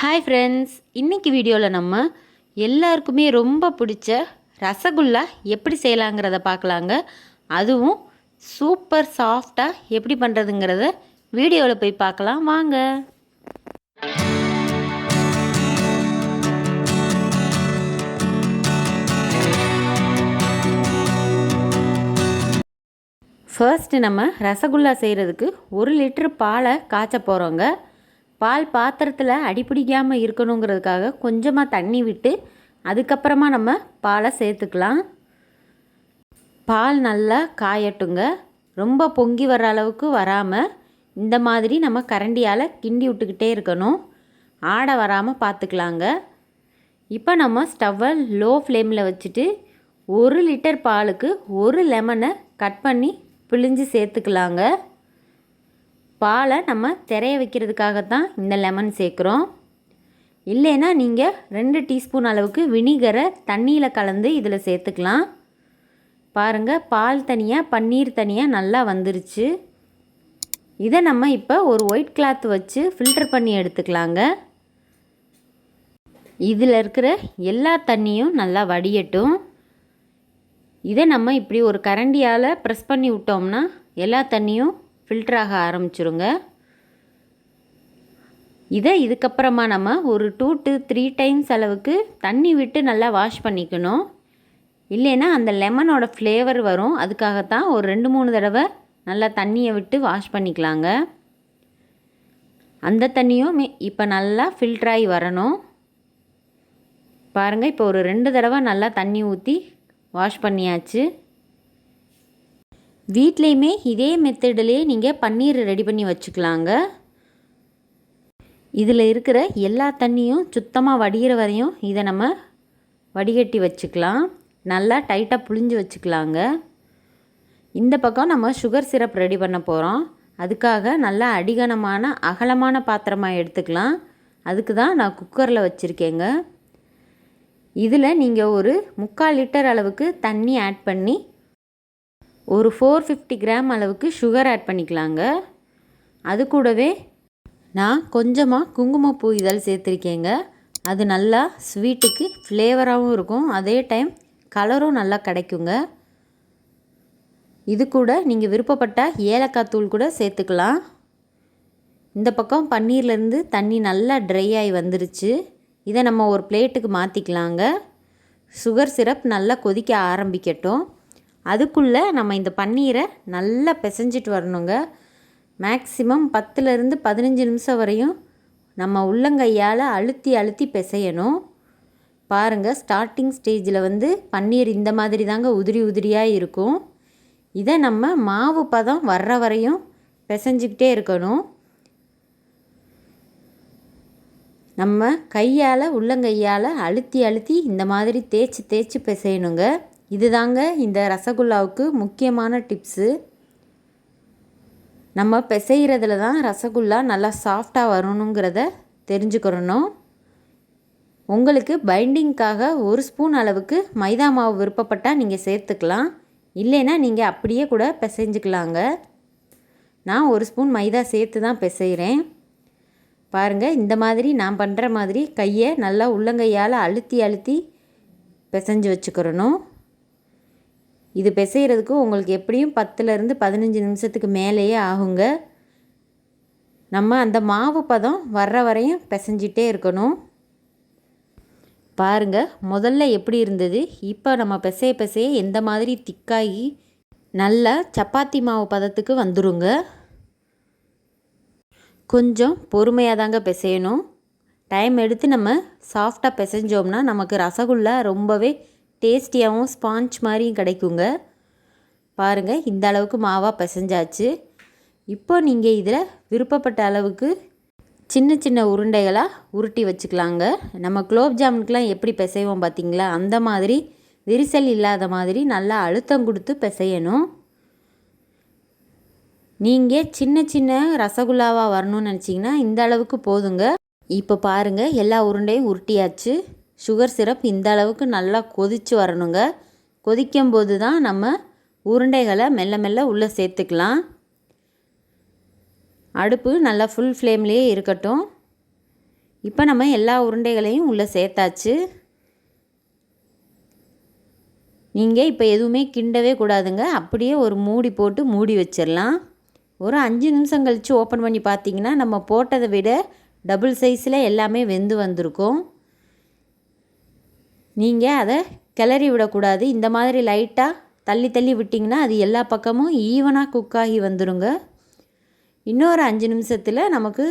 Hi friends இன்றைக்கி வீடியோவில் நம்ம எல்லாருக்குமே ரொம்ப பிடிச்ச ரசகுல்லா எப்படி செய்யலாங்கிறத பார்க்கலாங்க. அதுவும் சூப்பர் சாஃப்டாக எப்படி பண்ணுறதுங்கிறத வீடியோவில் போய் பார்க்கலாம். வாங்க. ஃபர்ஸ்ட் நம்ம ரசகுல்லா செய்கிறதுக்கு ஒரு லிட்டர் பாலை காய்ச்ச போகிறோங்க பால் பாத்திரத்தில் அடிப்பிடிக்காமல் இருக்கணுங்கிறதுக்காக கொஞ்சமாக தண்ணி விட்டு அதுக்கப்புறமா நம்ம பாலை சேர்த்துக்கலாம். பால் நல்லா காயட்டுங்க. ரொம்ப பொங்கி வர அளவுக்கு வராமல் இந்த மாதிரி நம்ம கரண்டியால் கிண்டி விட்டுக்கிட்டே இருக்கணும். ஆடை வராமல் பார்த்துக்கலாங்க இப்போ நம்ம ஸ்டவ்வை லோ ஃப்ளேமில் வச்சுட்டு ஒரு லிட்டர் பாலுக்கு ஒரு லெமனை கட் பண்ணி பிழிஞ்சு சேர்த்துக்கலாங்க. பாலை நம்ம திரைய வைக்கிறதுக்காகத்தான் இந்த லெமன் சேர்க்குறோம். இல்லைன்னா நீங்கள் ரெண்டு டீஸ்பூன் அளவுக்கு வினிகரை தண்ணியில் கலந்து இதில் சேர்த்துக்கலாம். பாருங்கள் பால் தனியாக பன்னீர் தனியாக நல்லா வந்துருச்சு. இதை நம்ம இப்போ ஒரு ஒயிட் கிளாத் வச்சு ஃபில்டர் பண்ணி எடுத்துக்கலாங்க. இதில் இருக்கிற எல்லா தண்ணியும் நல்லா வடியட்டும். இதை நம்ம இப்படி ஒரு கரண்டியால் ப்ரெஸ் பண்ணி விட்டோம்னா எல்லா தண்ணியும் ஃபில்டர் ஆக ஆரம்பிச்சிருங்க. இதை இதுக்கப்புறமா நம்ம ஒரு டூ டு த்ரீ டைம்ஸ் அளவுக்கு தண்ணி விட்டு நல்லா வாஷ் பண்ணிக்கணும். இல்லைன்னா அந்த லெமனோட ஃப்ளேவர் வரும். அதுக்காகத்தான் ஒரு ரெண்டு மூணு தடவை நல்லா தண்ணியை விட்டு வாஷ் பண்ணிக்கலாங்க. அந்த தண்ணியும் இப்போ நல்லா ஃபில்ட்ராகி வரணும். பாருங்கள் இப்போ ஒரு ரெண்டு தடவை நல்லா தண்ணி ஊற்றி வாஷ் பண்ணியாச்சு. வீட்லேயுமே இதே மெத்தடிலே நீங்கள் பன்னீர் ரெடி பண்ணி வச்சுக்கலாங்க. இதில் இருக்கிற எல்லா தண்ணியும் சுத்தமாக வடிகிற வரையும் இதை நம்ம வடிகட்டி வச்சுக்கலாம். நல்லா டைட்டாக புழிஞ்சு வச்சுக்கலாங்க. இந்த பக்கம் நம்ம சுகர் சிரப் ரெடி பண்ண போகிறோம் அதுக்காக நல்லா அடிகனமான அகலமான பாத்திரமாக எடுத்துக்கலாம். அதுக்கு தான் நான் குக்கரில் வச்சுருக்கேங்க. இதில் நீங்கள் ஒரு முக்கால் லிட்டர் அளவுக்கு தண்ணி ஆட் பண்ணி ஒரு ஃபோர் ஃபிஃப்டி கிராம் அளவுக்கு சுகர் ஆட் பண்ணிக்கலாங்க. அது கூடவே நான் கொஞ்சமாக குங்குமப்பூ இதழ் சேர்த்துருக்கேங்க. அது நல்லா ஸ்வீட்டுக்கு ஃப்ளேவராகவும் இருக்கும். அதே டைம் கலரும் நல்லா கிடைக்குங்க. இது கூட நீங்கள் விருப்பப்பட்டால் ஏலக்காய் தூள் கூட சேர்த்துக்கலாம். இந்த பக்கம் பன்னீர்லேருந்து தண்ணி நல்லா ட்ரை ஆகி வந்துருச்சு. இதை நம்ம ஒரு பிளேட்டுக்கு மாற்றிக்கலாங்க சுகர் சிரப் நல்லா கொதிக்க ஆரம்பிக்கட்டும். அதுக்குள்ளே நம்ம இந்த பன்னீரை நல்லா பிசைஞ்சிட்டு வரணுங்க. மேக்ஸிமம் பத்துலேருந்து பதினஞ்சு நிமிஷம் வரையும் நம்ம உள்ளங்கையால் அழுத்தி அழுத்தி பிசையணும். பாருங்கள் ஸ்டார்டிங் ஸ்டேஜில் வந்து பன்னீர் இந்த மாதிரி தாங்க உதிரி உதிரியாக இருக்கும். இதை நம்ம மாவு பதம் வர்ற வரையும் பிசைஞ்சிக்கிட்டே இருக்கணும். நம்ம கையால் உள்ளங்கையால் அழுத்தி அழுத்தி இந்த மாதிரி தேய்ச்சி தேய்ச்சி பிசையணுங்க. இது தாங்க இந்த ரசகுல்லாவுக்கு முக்கியமான டிப்ஸு. நம்ம பிசைகிறதுல தான் ரசகுல்லா நல்லா சாஃப்டாக வரணுங்கிறத தெரிஞ்சுக்கிறணும். உங்களுக்கு பைண்டிங்க்காக ஒரு ஸ்பூன் அளவுக்கு மைதா மாவு விருப்பப்பட்டால் நீங்கள் சேர்த்துக்கலாம். இல்லைன்னா நீங்கள் அப்படியே கூட பிசைஞ்சுக்கலாங்க. நான் ஒரு ஸ்பூன் மைதா சேர்த்து தான் பிசைகிறேன் பாருங்கள் இந்த மாதிரி நான் பண்ணுற மாதிரி கையை நல்லா உள்ளங்கையால் அழுத்தி அழுத்தி பிசைஞ்சு வச்சுக்கிறணும். இது பிசைகிறதுக்கு உங்களுக்கு எப்படியும் பத்துலேருந்து பதினஞ்சு நிமிஷத்துக்கு மேலேயே ஆகுங்க. நம்ம அந்த மாவு பதம் வர்ற வரையும் பிசைஞ்சிட்டே இருக்கணும். பாருங்கள் முதல்ல எப்படி இருந்தது? இப்போ நம்ம பிசைய பிசைய எந்த மாதிரி திக்காகி நல்லா சப்பாத்தி மாவு பதத்துக்கு வந்துருங்க. கொஞ்சம் பொறுமையாக தாங்க பிசையணும். டைம் எடுத்து நம்ம சாஃப்டாக பிசைஞ்சோம்னா நமக்கு ரசகுல்லா ரொம்பவே டேஸ்டியாகவும் ஸ்பாஞ்ச் மாதிரியும் கிடைக்குங்க. பாருங்கள் இந்த அளவுக்கு மாவாக பிசைஞ்சாச்சு. இப்போ நீங்கள் இதில் விருப்பப்பட்ட அளவுக்கு சின்ன சின்ன உருண்டைகளாக உருட்டி வச்சுக்கலாங்க. நம்ம குலோப் ஜாமுனுக்கெலாம் எப்படி பிசைவோம் பார்த்திங்களா அந்த மாதிரி விரிசல் இல்லாத மாதிரி நல்லா அழுத்தம் கொடுத்து பிசையணும். நீங்கள் சின்ன சின்ன ரசகுல்லாவாக வரணும்னு நினச்சிங்கன்னா இந்த அளவுக்கு போதுங்க. இப்போ பாருங்கள் எல்லா உருண்டையும் உருட்டியாச்சு. சுகர் சிரப் இந்த அளவுக்கு நல்லா கொதித்து வரணுங்க. கொதிக்கும் போது தான் நம்ம உருண்டைகளை மெல்ல மெல்ல உள்ளே சேர்த்துக்கலாம். அடுப்பு நல்லா ஃபுல் ஃப்ளேம்லேயே இருக்கட்டும். இப்போ நம்ம எல்லா உருண்டைகளையும் உள்ளே சேர்த்தாச்சு. நீங்கள் இப்போ எதுவுமே கிண்டவே கூடாதுங்க. அப்படியே ஒரு மூடி போட்டு மூடி வச்சிடலாம். ஒரு அஞ்சு நிமிஷம் கழித்து ஓப்பன் பண்ணி பார்த்தீங்கன்னா நம்ம போட்டதை விட டபுள் சைஸில் எல்லாமே வெந்து வந்திருக்கும். நீங்கள் அதை கிளறி விடக்கூடாது. இந்த மாதிரி லைட்டாக தள்ளி தள்ளி விட்டிங்கன்னா அது எல்லா பக்கமும் ஈவனாக குக் ஆகி வந்துடுங்க இன்னொரு அஞ்சு நிமிஷத்தில் நமக்கு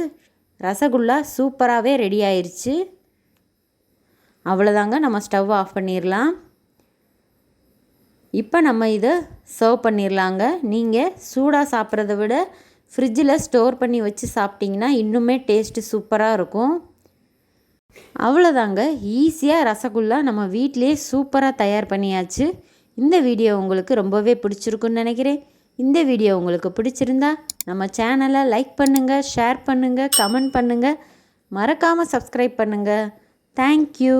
ரசகுல்லா சூப்பராகவே ரெடி ஆயிடுச்சு அவ்வளோதாங்க நம்ம ஸ்டவ் ஆஃப் பண்ணிடலாம் இப்போ நம்ம இதை சர்வ் பண்ணிடலாங்க நீங்கள் சூடாக சாப்பிட்றத விட ஃப்ரிட்ஜில் ஸ்டோர் பண்ணி வச்சு சாப்பிட்டிங்கன்னா இன்னுமே டேஸ்ட்டு சூப்பராக இருக்கும். அவ்வளோதாங்க ஈஸியாக ரசகுல்லா நம்ம வீட்டிலே சூப்பராக தயார் பண்ணியாச்சு. இந்த வீடியோ உங்களுக்கு ரொம்பவே பிடிச்சிருக்குன்னு நினைக்கிறேன். இந்த வீடியோ உங்களுக்கு பிடிச்சிருந்தா நம்ம சேனலை லைக் பண்ணுங்கள் ஷேர் பண்ணுங்கள் கமெண்ட் பண்ணுங்கள் மறக்காமல் சப்ஸ்கிரைப் பண்ணுங்கள் தேங்க்யூ